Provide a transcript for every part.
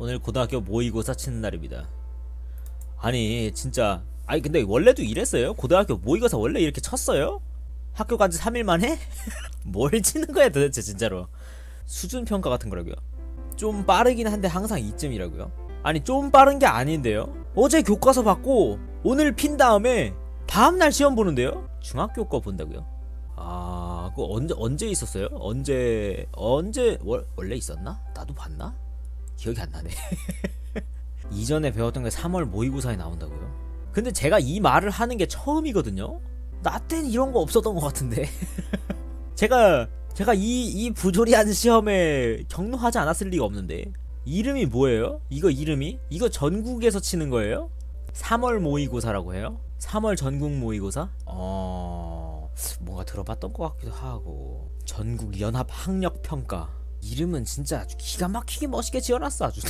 오늘 고등학교 모의고사 치는 날입니다. 아니 진짜 아니 근데 원래도 이랬어요? 고등학교 모의고사 원래 이렇게 쳤어요? 학교 간 지 3일 만에? 뭘 치는 거야 도대체 진짜로. 수준 평가 같은 거라고요. 좀 빠르긴 한데 항상 이쯤이라고요. 아니 좀 빠른 게 아닌데요? 어제 교과서 받고 오늘 핀 다음에 다음날 시험 보는데요? 중학교 거 본다고요? 아 그거 언제 언제 있었어요? 언제 언제 월, 원래 있었나? 나도 봤나 기억이 안 나네 이전에 배웠던 게 3월 모의고사에 나온다고요 근데 제가 이 말을 하는 게 처음이거든요 나 땐 이런 거 없었던 것 같은데 제가 제가 이, 이 부조리한 시험에 경로하지 않았을 리가 없는데 이름이 뭐예요? 이거 이름이? 이거 전국에서 치는 거예요? 3월 모의고사라고 해요? 3월 전국 모의고사? 어... 뭔가 들어봤던 것 같기도 하고 전국 연합 학력 평가 이름은 진짜 아주 기가 막히게 멋있게 지어놨어 아주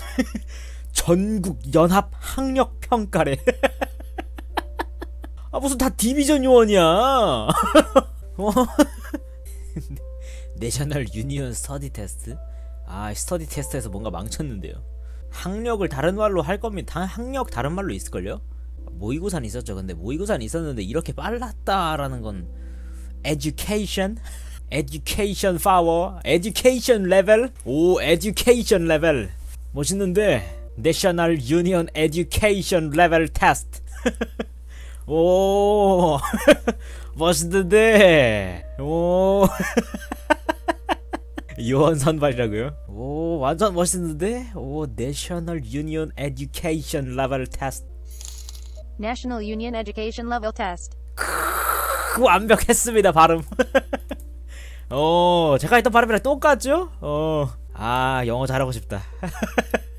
전국 연합 학력 평가래 아 무슨 다 디비전 요원이야 어? 내셔널 유니언 스터디 테스트? 아 스터디 테스트에서 뭔가 망쳤는데요 학력을 다른 말로 할 겁니다 다- 학력 다른 말로 있을걸요? 모의고사는 있었죠 근데 모의고사는 있었는데 이렇게 빨랐다라는 건 education? Education power? education level? 오 education level 멋있는데 National Union Education Level Test 오 멋있는데 오 요원 선발이라고요? 오 완전 멋있는데 오 National Union Education Level Test National Union Education Level Test. 그 완벽했습니다 발음 어 제가 했던 발음이랑 똑같죠? 어 아 영어 잘하고 싶다